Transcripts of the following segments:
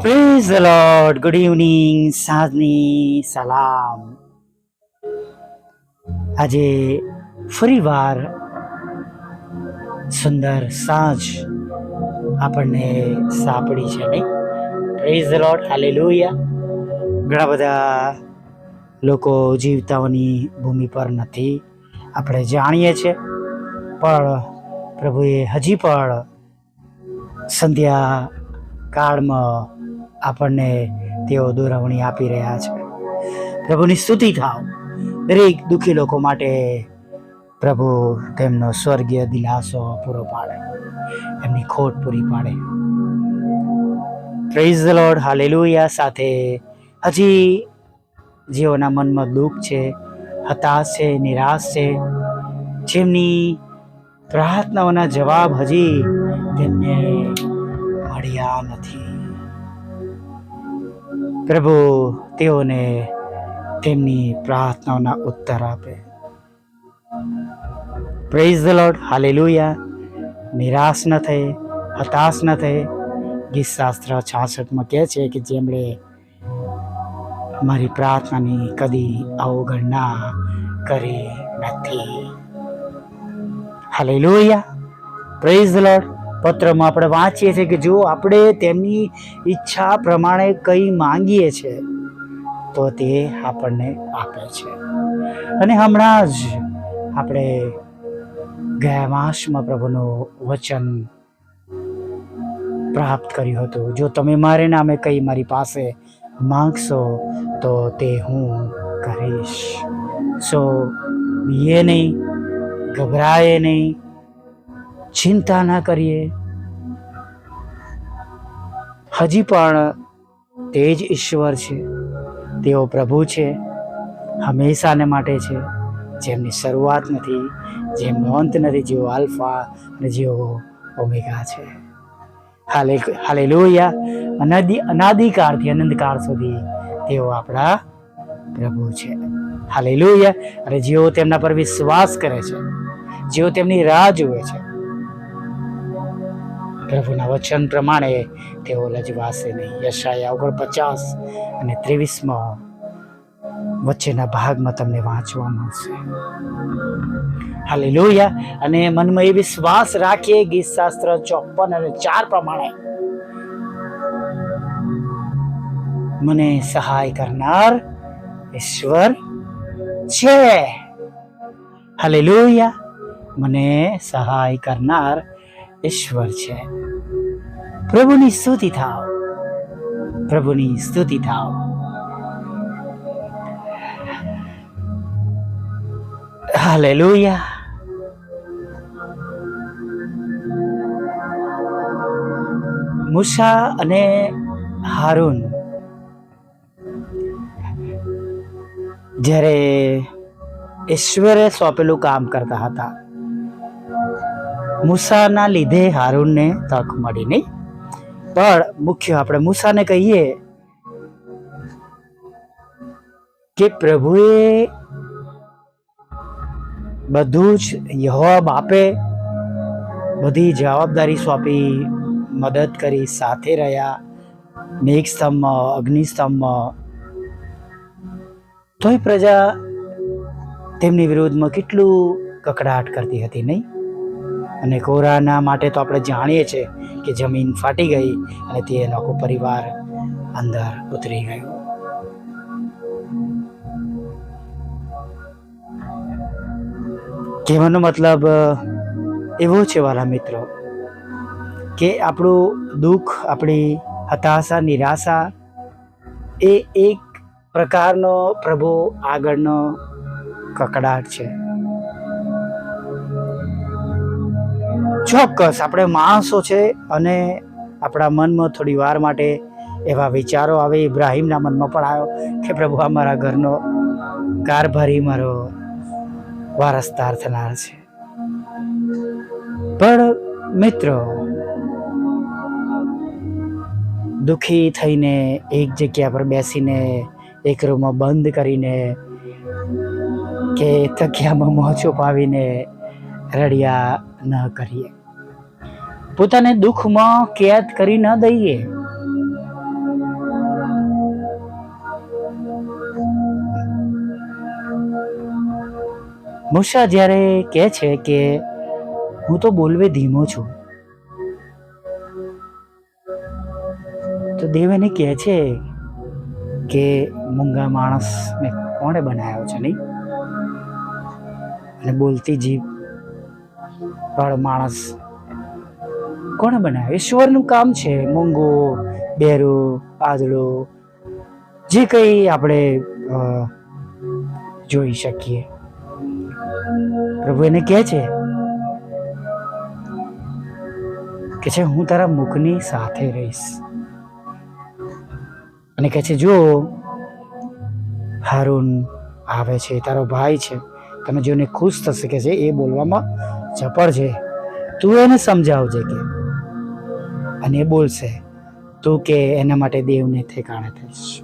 Praise lord good evening સાંજની સલામ આજે ફરીવાર સુંદર સાંજ આપણને સાંપડી છે નહીં પ્રેઝ લોર્ડ હાલેલુયા ઘણા બધા લોકો જીવતાઓની ભૂમિ પર નથી આપણે જાણીએ છીએ. પણ પ્રભુએ હજી પણ સંધ્યા કાળમાં આપણને તેઓ દોરવણી આપી રહ્યા છે. પ્રભુની સ્તુતિ થાવ. દરેક દુઃખી લોકો માટે પ્રભુ તેમનો સ્વર્ગીય દિલાસો પૂરો પાડે. એમની ખોટ પૂરી પાડે. પ્રેઝ ધ લોર્ડ હાલેલુયા સાથે હજી જેઓના મનમાં દુઃખ છે, હતાશ છે, નિરાશ છે, જેમની પ્રાર્થનાઓના જવાબ હજી તેમને મળ્યા નથી. પ્રભુ, તેઓને તેમની પ્રાર્થનાઓના ઉત્તર આપે. પ્રેઝ ધ લોર્ડ હાલેલુયા નિરાશ ન થઈ, હતાશ ન થઈ. ગીત શાસ્ત્ર છાસઠમાં કહે છે કે જેમણે મારી પ્રાર્થનાની કદી અવગણના કરી નથી. હાલેલુયા પ્રેઝ ધ લોર્ડ પત્રમાં આપણે વાંચીએ છીએ કે જો આપણે તેમની ઈચ્છા પ્રમાણે કંઈ માંગીએ છે, તો તે આપણને આપે છે. અને હમણાં જ આપણે ગયા માસમાં પ્રભુનું વચન પ્રાપ્ત કર્યું હતું. જો તમે મારે નામે કંઈ મારી પાસે માંગશો, તો તે હું કરીશ. સો બીએ નહીં ગભરાય નહીં ચિંતા ના કરીએ. હજી પણ તે જ ઈશ્વર છે. તેઓ પ્રભુ છે. હંમેશાને માટે છે. જેમની શરૂઆત નથી, જેમનો અંત નથી, જેઓ આલ્ફા અને જેઓ ઓમેગા છે. હાલે હાલે લોહિયા અનાદિ, અનાદિકાળથી, અનંતકાળ સુધી તેઓ આપણા પ્રભુ છે. હાલે લોહિયા અને જેઓ તેમના પર વિશ્વાસ કરે છે, જેઓ તેમની રાહ જુએ છે પ્રભુના વચન પ્રમાણે તેઓ લજવાશે નહીં. યશાયા ઓગણપચાસ અને ત્રેવીસમાં વચ્ચેના ભાગમાં તમને વાંચવા મળશે. હાલે લોહિયા અને મનમાં એ વિશ્વાસ રાખીએ ગીત શાસ્ત્ર ચોપન અને ચાર પ્રમાણે. મને સહાય કરનાર ઈશ્વર છે. હાલે લોહિયા મને સહાય કરનાર ઈશ્વર છે. પ્રભુની સ્તુતિ થાવ. પ્રભુની સ્તુતિ થાવ. હાલેલુયા. મુસા અને હારૂન. જ્યારે ઈશ્વરે સોંપેલું કામ કરતા હતા મૂસાના લીધે હારૂનને તક મળી નહીં. પણ મુખ્ય આપણે મૂસાને કહીએ કે પ્રભુએ બધું જ યહોવા બાપે બધી જવાબદારી સોંપી, મદદ કરી, સાથે રહ્યા મેઘ સ્તંભમાં અગ્નિ તોય પ્રજા તેમની વિરુદ્ધમાં કેટલું કકડાટ કરતી હતી નહીં? અને કોરાના માટે તો આપણે જાણીએ છીએ કે જમીન ફાટી ગઈ અને તે આખો પરિવાર અંદર ઉતરી ગયો. કહેવાનો મતલબ એવો છે વાલા મિત્રો કે આપણું દુઃખ, આપણી હતાશા, નિરાશા એ એક પ્રકારનો પ્રભુ આગળનો કકડાટ છે. ચોક્કસ આપણે માણસો છે અને આપણા મનમાં થોડી વાર માટે એવા વિચારો આવે. ઇબ્રાહિમના મનમાં પણ આવ્યો કે પ્રભુ, આ મારા ઘરનો કારભારી મારો વારસદાર થનાર છે. પણ મિત્રો, દુઃખી થઈને એક જગ્યા પર બેસીને, એક રૂમમાં બંધ કરીને, કે તકિયામાં મોં છુપાવીને રડિયા ન કરીએ. પોતાને દુઃખમાં કેદ કરી ન દઈએ. મૂષા જ્યારે કહે છે કે, હું તો બોલવે ધીમો છું. તો દેવ એને કહે છે કે, મૂંગા માણસ મેં કોણે બનાવ્યો છે નહીં? અને બોલતી જીભ વાળો માણસ કોણે બનાવ્યું ઈશ્વરનું કામ છે. મૂંગો, બેરો આદડો જે કંઈ આપણે જોઈ શકીએ. પ્રભુ એને કહે છે કે છે, હું તારા મુખની સાથે રહીશ. અને કહે છે, જો હારૂન આવે છે, તારો ભાઈ છે તમે જોને ખુશ થશે. કે છે, એ બોલવામાં ચપળ છે. તું એને સમજાવજે કે અને બોલશે તું કે એના માટે દેવને ઠેકાણે થઈશ.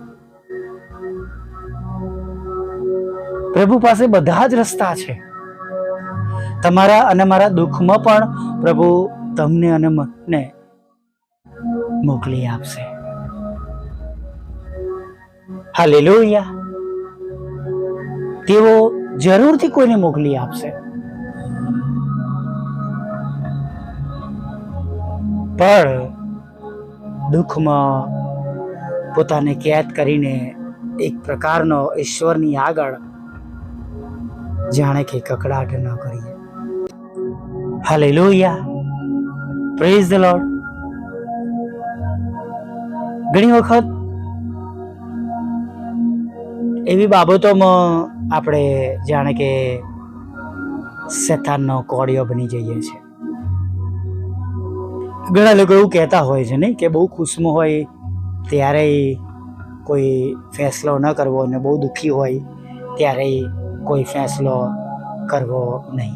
પ્રભુ પાસે બધા જ રસ્તા છે. તમારા અને મારા દુઃખમાં પણ પ્રભુ તમને અને મને મોકલી આપશે. હા હાલેલુયા. તેઓ જરૂરથી કોઈને મોકલી આપશે. પણ દુઃખમાં પોતાને કેદ કરીને એક પ્રકારનો ઈશ્વરની આગળ જાણે કે કકડાટ ન કરીએ. હાલેલુયા. પ્રેઝ ધ લોર્ડ ઘણી વખત એવી બાબતોમાં આપણે જાણે કે શેતાનનો કોળિયો બની જઈએ છીએ. ઘણા લોકો એવું કહેતા હોય છે નહીં કે બહુ ખુશમાં હોય ત્યારે કોઈ ફેંસલો ન કરવો અને બહુ દુઃખી હોય ત્યારે કોઈ ફેંસલો કરવો નહીં.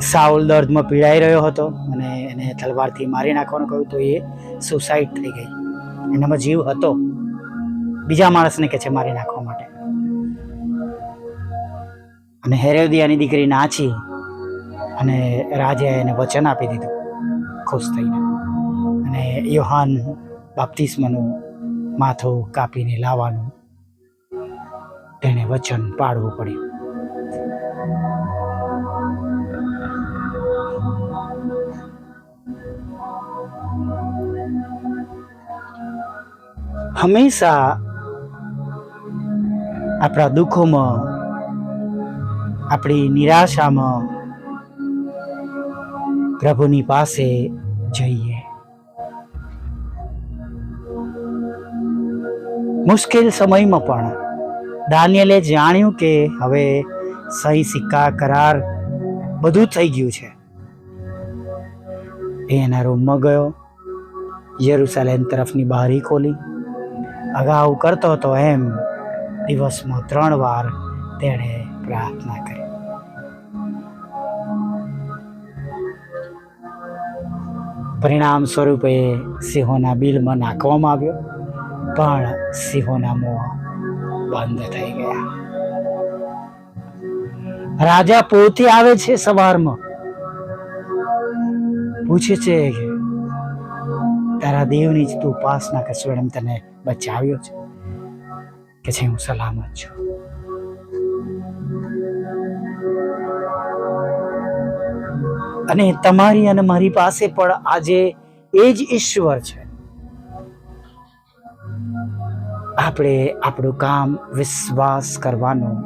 સાઉલ દર્દમાં પીડાઈ રહ્યો હતો અને એને તલવારથી મારી નાખવાનું કહ્યું તો એ સુસાઇડ થઈ ગઈ. એનામાં જીવ હતો. બીજા માણસને કે છે મારી નાખવા માટે. અને હેરેવદિયાની દીકરી નાચી અને રાજાએ એને વચન આપી દીધું. ખુશ થઈને. અને યોહાન બાપ્તિસ્મનું માથું કાપીને લાવવાનું તેણે વચન પાડવું પડ્યું. હંમેશા આપણા દુઃખોમાં, આપણી નિરાશામાં પ્રભુની પાસે જઈએ. મુશ્કેલ સમયમાં પણ દાનિયલે જાણ્યું કે હવે સહી સિક્કા કરાર બધું થઈ ગયું છે. એ એના રૂમમાં ગયો, યરુસાલેમ તરફની બારી ખોલી. અગાઉ કરતો હતો એમ, દિવસમાં ત્રણ વાર તેણે પ્રાર્થના કરી. પરિણામ સ્વરૂપે સિંહોના બિલમાં નાખવામાં આવ્યો. પણ સિંહોના મોં બંધ થઈ ગયા. રાજા પોતે આવે છે સવારમાં. પૂછે છે તારા દેવની જ તું ઉપાસના કરશો એમ તને બચાવ્યો છે? કે છે, હું સલામત છું. અને તમારી અને મારી પાસે પણ આજે એ જ ઈશ્વર છે. આપણે આપણું કામ વિશ્વાસ કરવાનું,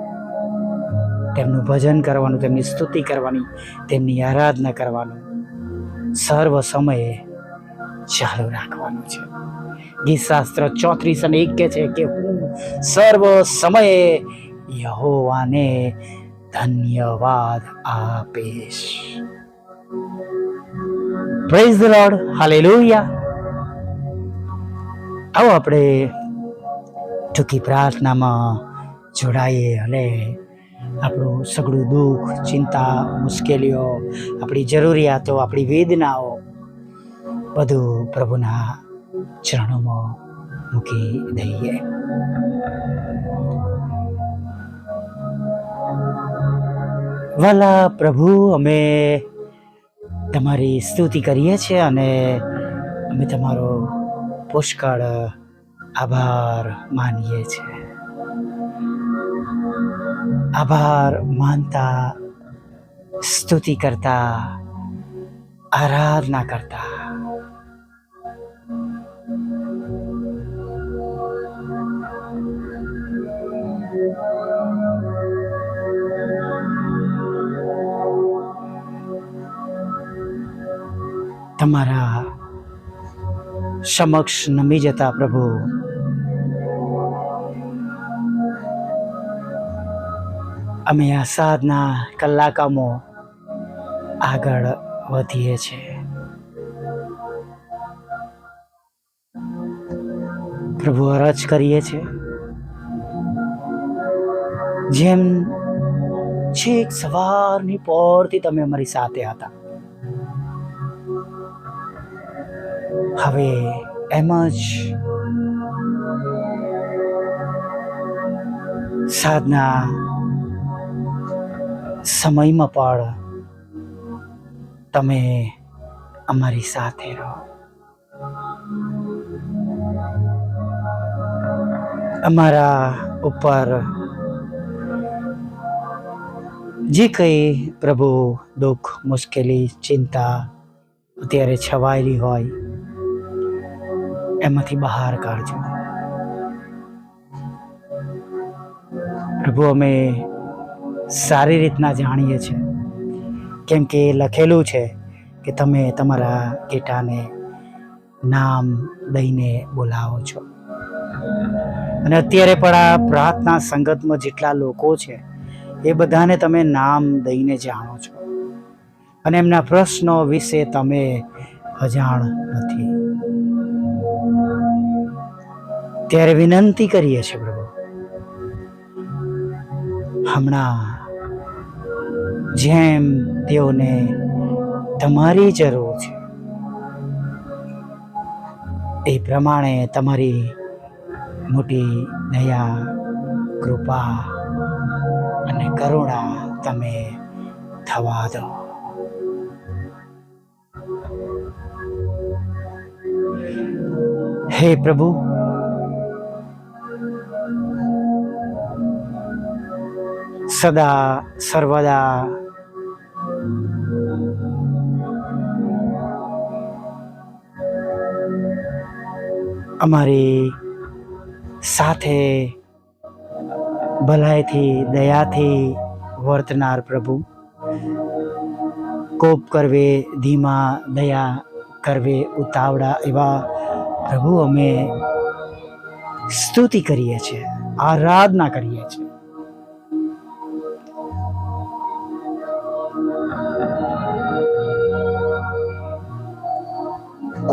તેમનું ભજન કરવાનું, તેમની સ્તુતિ કરવાની, તેમની આરાધના કરવાનું સર્વ સમયે ચાલુ રાખવાનું છે. ગીત શાસ્ત્ર ચોત્રીસ અને એક કે છે કે હું સર્વ સમયે યહોવાને ધન્યવાદ આપીશ. પ્રેઝ લોર્ડ હાલેલુયા આવો આપણે ટૂંકી પ્રાર્થનામાં જોડાઈએ અને આપણું સગડું દુઃખ, ચિંતા, મુશ્કેલીઓ, આપણી જરૂરિયાતો, આપણી વેદનાઓ બધું પ્રભુના ચરણોમાં મૂકી દઈએ. વાલા પ્રભુ, અમે તમારી સ્તુતિ કરીએ છીએ અને અમે તમારો પુષ્કળ આભાર માનીએ છીએ. આભાર માનતા, સ્તુતિ કરતા, આરાધના કરતા. તમારા સમક્ષ નમી જતા પ્રભુ. અમે આ સાધના કલાકામો આગળ વધીએ છીએ. પ્રભુ અરજ કરીએ છીએ. જેમ છેક સવારની પોરથી તમે અમારી સાથે હતા. હવે એમ જ સાધના સમયમાં પણ તમે અમારી સાથે રહો. અમારા ઉપર જે કંઈ પ્રભુ દુઃખ, મુશ્કેલી, ચિંતા અત્યારે છવાયેલી હોય એમાંથી બહાર કાઢજો. પ્રભુ, અમે સારી રીતના જાણીએ છીએ. કેમ કે લખેલું છે કે તમે તમારા ગેટાને નામ દઈને બોલાવો છો. અને અત્યારે પણ આ પ્રાર્થના સંગતમાં જેટલા લોકો છે, એ બધાને તમે નામ દઈને જાણો છો. અને એમના પ્રશ્નો વિશે તમે અજાણ નથી. ત્યારે વિનંતી કરીએ છીએ પ્રભુ. હમણાં જેમ તેઓને તમારી જરૂર છે, એ પ્રમાણે તમારી મોટી દયા, કૃપા અને કરુણા તમે થવા દો. હે પ્રભુ સદા સર્વદા અમારી સાથે ભલાઈથી, દયાથી વર્તનાર પ્રભુ. કોપ કરવે, ધીમા દયા કરવે, ઉતાવળા એવા પ્રભુ અમે સ્તુતિ કરીએ છીએ, આરાધના કરીએ છીએ.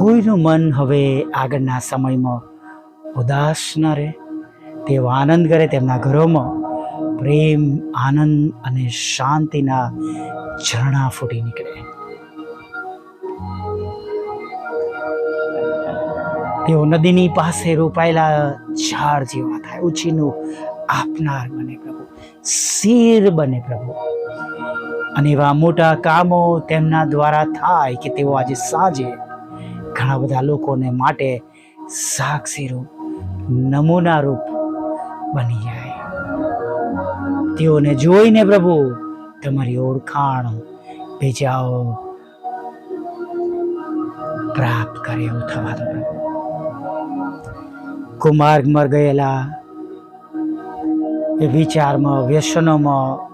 કોઈનું મન હવે આગળના સમયમાં ઉદાસ ન રહે. તેઓ આનંદ કરે તેમના ઘરોમાં. પ્રેમ, આનંદ અને શાંતિના ઝરણા ફૂટી નીકળે. તેઓ નદીની પાસે રોપાયેલા ઝાડ જેવા થાય. ઉછીનું આપનાર બને પ્રભુ. શીર બને પ્રભુ. અને એવા મોટા કામો તેમના દ્વારા થાય કે તેઓ આજે સાંજે ઘણા બધા લોકોને માટે સાક્ષી રૂપ નમૂના રૂપ બની જાય. તેઓને જોઈને પ્રભુ, તમારી ઓળખાણ ભેજાઓ પ્રાપ્ત કરે એવું થવા દો પ્રભુ. કુમાર્ગમાં ગયેલા વિચારમાં, વ્યસનોમાં,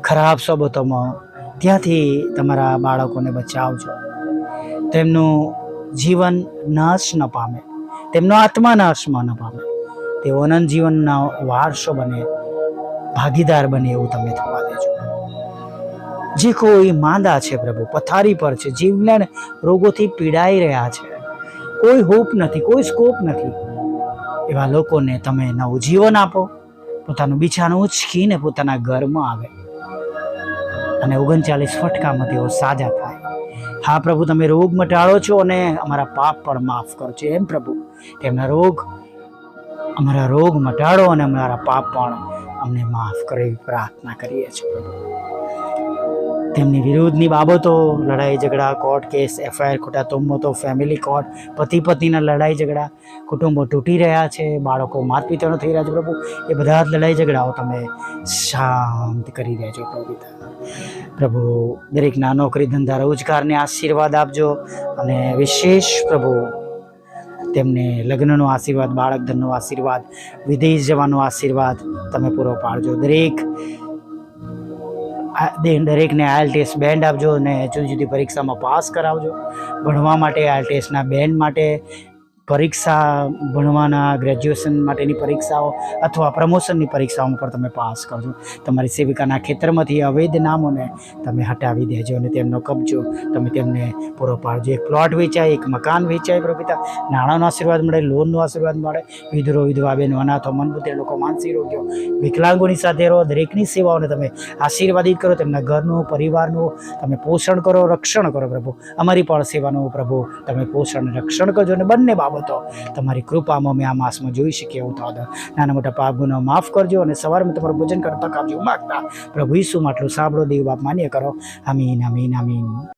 ખરાબ સોબતોમાં, ત્યાંથી તમારા બાળકોને બચાવજો. તેમનું જીવન નાશ ન પામે. તેમનો આત્મા નાશમાં ન પામે. તેઓ અનંત જીવનના વારસો બને, ભાગીદાર બને એવું તમે થવા દેજો. જે કોઈ માંદા છે પ્રભુ, પથારી પર છે, જીવલેણ રોગોથી પીડાઈ રહ્યા છે. કોઈ હોપ નથી, કોઈ સ્કોપ નથી. એવા લોકોને તમે નવું જીવન આપો, પોતાનું બિછાનું ઉચકીને પોતાના ઘરમાં આવે. અને ઓગણચાલીસ ફટકામાં તેઓ સાજા થાય. હા પ્રભુ, તમે રોગ મટાડો છો અને અમારા પાપ પણ માફ કરો છો. એમ પ્રભુ, તેમના રોગ, અમારા રોગ મટાડો અને અમારા પાપ પણ અમને માફ કરે પ્રાર્થના કરીએ છીએ. પ્રભુ તેમની વિરુદ્ધની બાબતો, લડાઈ ઝઘડા, કોર્ટ કેસ, એફઆઈઆર ખોટા તોમતો ફેમિલી કોર્ટ પતિ પત્નીના લડાઈ ઝઘડા, કુટુંબો તૂટી રહ્યા છે, બાળકો માત થઈ રહ્યા છે પ્રભુ. એ બધા જ લડાઈ ઝઘડાઓ તમે શાંત કરી દેજો પ્રભુ પિતા પ્રભુ દરેકના નોકરી ધંધા રોજગારને આશીર્વાદ આપજો અને વિશેષ પ્રભુ, તેમને લગ્નનો આશીર્વાદ બાળક ધનનો આશીર્વાદ, વિદેશ જવાનો આશીર્વાદ તમે પૂરો પાડજો. દરેક દરેકને આયલ ટેસ્ટ બેન્ડ આપજો અને જુદી જુદી પરીક્ષામાં પાસ કરાવજો. ભણવા માટે આયલ ટેસ્ટના બેન્ડ માટે પરીક્ષા ભણવાના ગ્રેજ્યુએશન માટેની પરીક્ષાઓ અથવા પ્રમોશનની પરીક્ષાઓમાં પણ તમે પાસ કરજો. તમારી સેવિકાના ખેતરમાંથી અવૈધ નામોને તમે હટાવી દેજો અને તેમનો કબજો તમે તેમને પૂરો પાડજો. એક પ્લોટ વેચાય, એક મકાન વેચાય પ્રભુ નાણાંનો આશીર્વાદ મળે લોનનો આશીર્વાદ મળે. વિધરો વિધવા બહેનો અનાથો મનબુદ્ધિ લોકો માનસિક રોગ્યો વિકલાંગોની સાથે રહો, દરેકની સેવાઓને તમે આશીર્વાદિત કરો, તેમના ઘરનું, પરિવારનું તમે પોષણ કરો, રક્ષણ કરો પ્રભુ. અમારી પણ સેવાનું પ્રભુ, તમે પોષણ, રક્ષણ કરજો અને બંને બાબતો તમારી કૃપામાં અમે આ માસમાં જોઈ શકીએ એવું તો નાના મોટા પાપ ગુનો માફ કરજો અને સવારમાં તમારું ભોજન કરતા કાપજો માગતા. પ્રભુ ઈસુમાં માટલું સાંભળો, દેવ બાપ માન્ય કરો. આમીન આમીન આમીન.